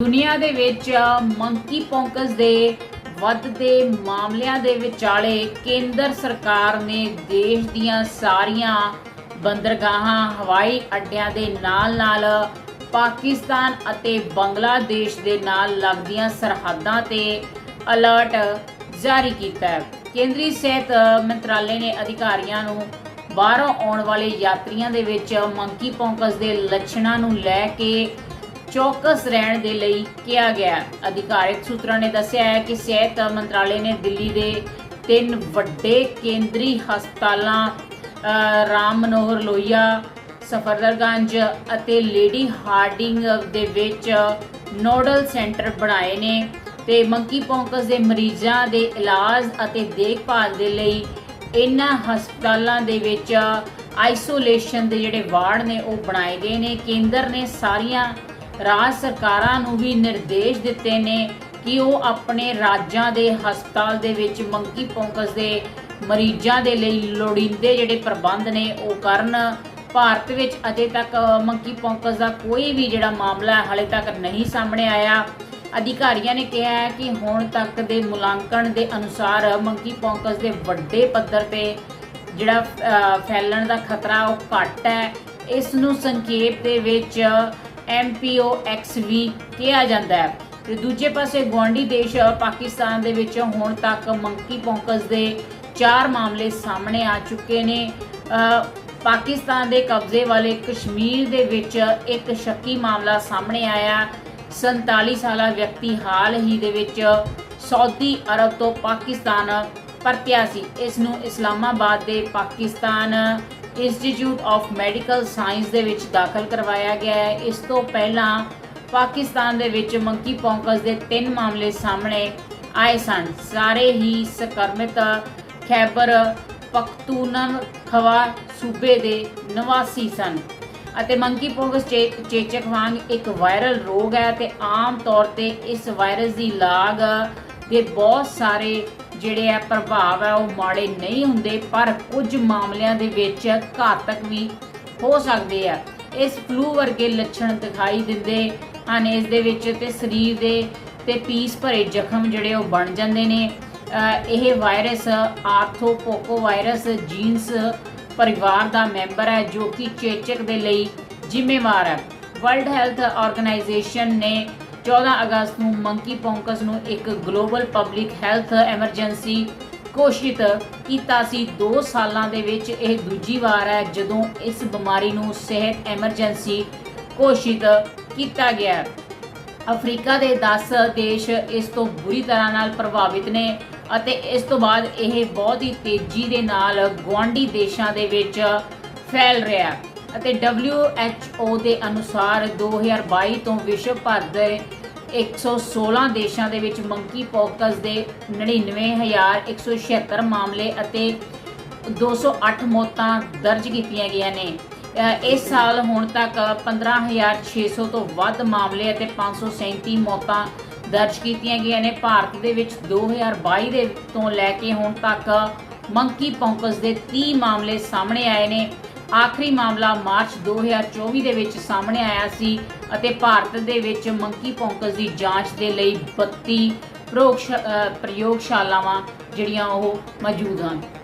ਦੁਨੀਆ ਦੇ ਵਿੱਚ ਮੰਕੀ ਪੌਂਕਸ ਦੇ ਵੱਧਦੇ ਮਾਮਲਿਆਂ ਦੇ ਵਿਚਾਲੇ ਕੇਂਦਰ ਸਰਕਾਰ ਨੇ ਦੇਸ਼ ਦੀਆਂ ਸਾਰੀਆਂ ਬੰਦਰਗਾਹਾਂ, ਹਵਾਈ ਅੱਡਿਆਂ ਦੇ ਨਾਲ-ਨਾਲ ਪਾਕਿਸਤਾਨ ਅਤੇ ਬੰਗਲਾਦੇਸ਼ ਦੇ ਨਾਲ ਲੱਗਦੀਆਂ ਸਰਹੱਦਾਂ ਤੇ ਅਲਰਟ ਜਾਰੀ ਕੀਤਾ ਹੈ। ਕੇਂਦਰੀ ਸਿਹਤ ਮੰਤਰਾਲੇ ਨੇ ਅਧਿਕਾਰੀਆਂ ਨੂੰ ਬਾਹਰੋਂ ਆਉਣ ਵਾਲੇ ਯਾਤਰੀਆਂ ਦੇ ਵਿੱਚ ਮੰਕੀ ਪੌਂਕਸ ਦੇ ਲੱਛਣਾਂ ਨੂੰ ਲੈ ਕੇ ਚੌਕਸ ਰਹਿਣ ਦੇ ਲਈ ਕਿਹਾ ਗਿਆ ਹੈ। ਅਧਿਕਾਰਿਕ ਸੂਤਰਾਂ ਨੇ ਦੱਸਿਆ ਹੈ ਕਿ ਸਿਹਤ ਮੰਤਰਾਲੇ ਨੇ ਦਿੱਲੀ ਦੇ ਤਿੰਨ ਵੱਡੇ ਕੇਂਦਰੀ ਹਸਪਤਾਲਾਂ ਰਾਮ ਮਨੋਹਰ ਲੋਹੀਆ ਸਫਦਰਗੰਜ ਅਤੇ ਲੇਡੀ ਹਾਰਡਿੰਗ ਦੇ ਵਿੱਚ ਨੋਡਲ ਸੈਂਟਰ ਬਣਾਏ ਨੇ ਤੇ ਮੰਕੀ ਪੌਂਕਸ ਦੇ ਮਰੀਜ਼ਾਂ ਦੇ ਇਲਾਜ ਅਤੇ ਦੇਖਭਾਲ ਦੇ ਲਈ ਇਹਨਾਂ ਹਸਪਤਾਲਾਂ ਦੇ ਵਿੱਚ ਆਈਸੋਲੇਸ਼ਨ ਦੇ ਜਿਹੜੇ ਵਾਰਡ ਨੇ ਉਹ ਬਣਾਏ ਗਏ ਨੇ ਕੇਂਦਰ ਨੇ ਸਾਰੀਆਂ ਰਾਜ ਸਰਕਾਰਾਂ ਨੂੰ ਵੀ ਨਿਰਦੇਸ਼ ਦਿੱਤੇ ਨੇ ਕਿ ਉਹ ਆਪਣੇ ਰਾਜਾਂ ਦੇ ਹਸਪਤਾਲ ਦੇ ਵਿੱਚ ਮੰਕੀ ਪੌਂਕਸ ਦੇ ਮਰੀਜ਼ਾਂ ਦੇ ਲਈ ਲੋੜੀਂਦੇ ਜਿਹੜੇ ਪ੍ਰਬੰਧ ਨੇ ਉਹ ਕਰਨ। ਭਾਰਤ ਵਿੱਚ ਅਜੇ ਤੱਕ ਮੰਕੀ ਪੌਂਕਸ ਦਾ ਕੋਈ ਵੀ ਜਿਹੜਾ ਮਾਮਲਾ ਹਾਲੇ ਤੱਕ ਨਹੀਂ ਸਾਹਮਣੇ ਆਇਆ। ਅਧਿਕਾਰੀਆਂ ਨੇ ਕਿਹਾ ਹੈ ਕਿ ਹੁਣ ਤੱਕ ਦੇ ਮੁਲਾਂਕਣ ਦੇ ਅਨੁਸਾਰ ਮੰਕੀ ਪੌਂਕਸ ਦੇ ਵੱਡੇ ਪੱਧਰ ਤੇ ਜਿਹੜਾ ਫੈਲਣ ਦਾ ਖਤਰਾ ਉਹ ਘੱਟ ਹੈ। ਇਸ ਨੂੰ ਸੰਖੇਪ ਦੇ ਵਿੱਚ MPOXV ਕਿਹਾ ਜਾਂਦਾ ਹੈ। ਤੇ ਦੂਜੇ ਪਾਸੇ ਗੁਆਂਢੀ ਦੇਸ਼ ਪਾਕਿਸਤਾਨ ਦੇ ਵਿੱਚ ਹੁਣ ਤੱਕ ਮੰਕੀ ਪੌਂਕਸ ਦੇ ਚਾਰ ਮਾਮਲੇ ਸਾਹਮਣੇ ਆ ਚੁੱਕੇ ਨੇ। ਪਾਕਿਸਤਾਨ ਦੇ ਕਬਜ਼ੇ ਵਾਲੇ ਕਸ਼ਮੀਰ ਦੇ ਵਿੱਚ ਇੱਕ ਸ਼ੱਕੀ ਮਾਮਲਾ ਸਾਹਮਣੇ ਆਇਆ। 47 ਸਾਲਾ ਵਿਅਕਤੀ ਹਾਲ ਹੀ ਦੇ ਵਿੱਚ ਸਾਊਦੀ ਅਰਬ ਤੋਂ ਪਾਕਿਸਤਾਨ ਪਰਤਿਆ ਸੀ। ਇਸ ਨੂੰ ਇਸਲਾਮਾਬਾਦ ਦੇ Pakistan institute of medical science ਦੇ ਵਿੱਚ ਦਾਖਲ ਕਰਵਾਇਆ ਗਿਆ ਹੈ। ਇਸ ਤੋਂ ਪਹਿਲਾਂ ਪਾਕਿਸਤਾਨ ਦੇ ਵਿੱਚ ਮੰਕੀ ਪੌਂਕਸ ਦੇ ਤਿੰਨ ਮਾਮਲੇ ਸਾਹਮਣੇ ਆਏ ਸਨ। ਸਾਰੇ ਹੀ ਸਕਰਮਿਤ ਖੈਬਰ ਪਖਤੂਨਖਵਾ ਸੂਬੇ ਦੇ ਨਿਵਾਸੀ ਸਨ ਅਤੇ ਮੰਕੀ ਪੌਂਕਸ ਚੇ- ਚੇਚਕ ਵਾਂਗ ਇੱਕ ਵਾਇਰਲ ਰੋਗ ਹੈ ਤੇ ਆਮ ਤੌਰ ਤੇ ਇਸ ਵਾਇਰਸ ਦੀ ਲਾਗ ਦੇ ਬਹੁਤ ਸਾਰੇ ਜਿਹੜੇ ਆ ਪ੍ਰਭਾਵ ਹੈ ਉਹ ਮਾੜੇ ਨਹੀਂ ਹੁੰਦੇ, ਪਰ ਕੁਝ ਮਾਮਲਿਆਂ ਦੇ ਵਿੱਚ ਘਾਤਕ ਵੀ ਹੋ ਸਕਦੇ ਆ। ਇਸ ਫਲੂ ਵਰਗੇ ਲੱਛਣ ਦਿਖਾਈ ਦਿੰਦੇ ਹਨ ਇਸ ਦੇ ਵਿੱਚ ਤੇ ਸਰੀਰ ਦੇ ਤੇ ਪੀਸ ਭਰੇ ਜ਼ਖਮ ਜਿਹੜੇ ਉਹ ਬਣ ਜਾਂਦੇ ਨੇ। ਇਹ ਵਾਇਰਸ ਆਰਥੋਪੋਕੋ ਵਾਇਰਸ ਜੀਨਸ ਪਰਿਵਾਰ ਦਾ ਮੈਂਬਰ ਹੈ, ਜੋ ਕਿ ਚੇਚਕ ਦੇ ਲਈ ਜ਼ਿੰਮੇਵਾਰ ਹੈ। ਵਰਲਡ ਹੈਲਥ ਆਰਗੇਨਾਈਜੇਸ਼ਨ ਨੇ 14 ਅਗਸਤ ਨੂੰ ਮੰਕੀ ਪੌਂਕਸ ਨੂੰ ਇੱਕ ਗਲੋਬਲ ਪਬਲਿਕ ਹੈਲਥ ਐਮਰਜੈਂਸੀ ਘੋਸ਼ਿਤ ਕੀਤਾ ਸੀ। 2 ਸਾਲਾਂ ਦੇ ਵਿੱਚ ਇਹ ਦੂਜੀ ਵਾਰ ਹੈ ਜਦੋਂ ਇਸ ਬਿਮਾਰੀ ਨੂੰ ਸਿਹਤ ਐਮਰਜੈਂਸੀ ਘੋਸ਼ਿਤ ਕੀਤਾ ਗਿਆ ਅਫਰੀਕਾ ਦੇ 10 ਦੇਸ਼ ਇਸ ਤੋਂ ਬੁਰੀ ਤਰ੍ਹਾਂ ਨਾਲ ਪ੍ਰਭਾਵਿਤ ਨੇ ਅਤੇ ਇਸ ਤੋਂ ਬਾਅਦ ਇਹ ਬਹੁਤ ਹੀ ਤੇਜ਼ੀ ਦੇ ਨਾਲ ਗੁਆਂਢੀ ਦੇਸ਼ਾਂ ਦੇ ਵਿੱਚ ਫੈਲ ਰਿਹਾ ਹੈ। ਅਤੇ WHO ਦੇ ਅਨੁਸਾਰ 2022 ਤੋਂ ਵਿਸ਼ਵ ਭਰ ਦੇ 116 ਦੇਸ਼ਾਂ ਦੇ ਵਿੱਚ ਮੰਕੀ ਪੌਕਸ ਦੇ 99176 ਮਾਮਲੇ ਅਤੇ 208 ਮੌਤਾਂ ਦਰਜ ਕੀਤੀਆਂ ਗਈਆਂ ਨੇ। ਇਸ ਸਾਲ ਹੁਣ ਤੱਕ 15600 ਤੋਂ ਵੱਧ ਮਾਮਲੇ ਅਤੇ 537 ਮੌਤਾਂ ਦਰਜ ਕੀਤੀਆਂ ਗਈਆਂ ਨੇ। ਭਾਰਤ ਦੇ ਵਿੱਚ 2022 ਦੇ ਤੋਂ ਲੈ ਕੇ ਹੁਣ ਤੱਕ ਮੰਕੀ ਪੌਂਕਸ ਦੇ 30 ਮਾਮਲੇ ਸਾਹਮਣੇ ਆਏ ਨੇ। ਆਖਰੀ ਮਾਮਲਾ ਮਾਰਚ 2024 ਦੇ ਵਿੱਚ ਸਾਹਮਣੇ ਆਇਆ ਸੀ ਅਤੇ ਭਾਰਤ ਦੇ ਵਿੱਚ ਮੰਕੀ ਪੌਂਕਸ ਦੀ ਜਾਂਚ ਦੇ ਲਈ 32 ਪ੍ਰਯੋਗਸ਼- ਪ੍ਰਯੋਗਸ਼ਾਲਾਵਾਂ ਜਿਹੜੀਆਂ ਉਹ ਮੌਜੂਦ ਹਨ।